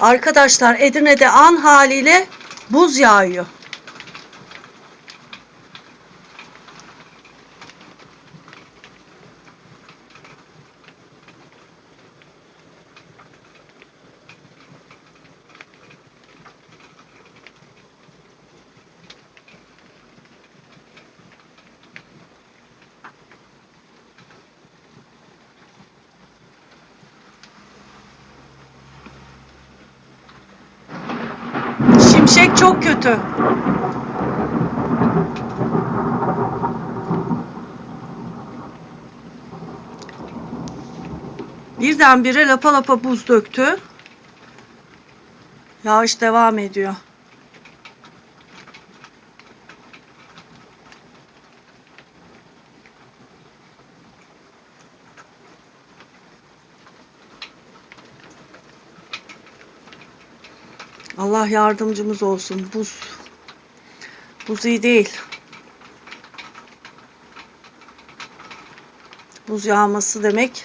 Arkadaşlar Edirne'de an haliyle buz yağıyor. Şimşek çok kötü. Birdenbire lapa lapa buz döktü. Yağış devam ediyor. Allah yardımcımız olsun. Buz. Buz iyi değil. Buz yağması demek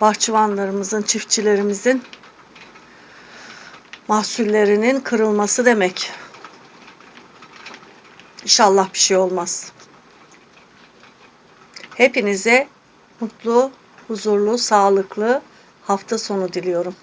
bahçıvanlarımızın, çiftçilerimizin mahsullerinin kırılması demek. İnşallah bir şey olmaz. Hepinize mutlu, huzurlu, sağlıklı hafta sonu diliyorum.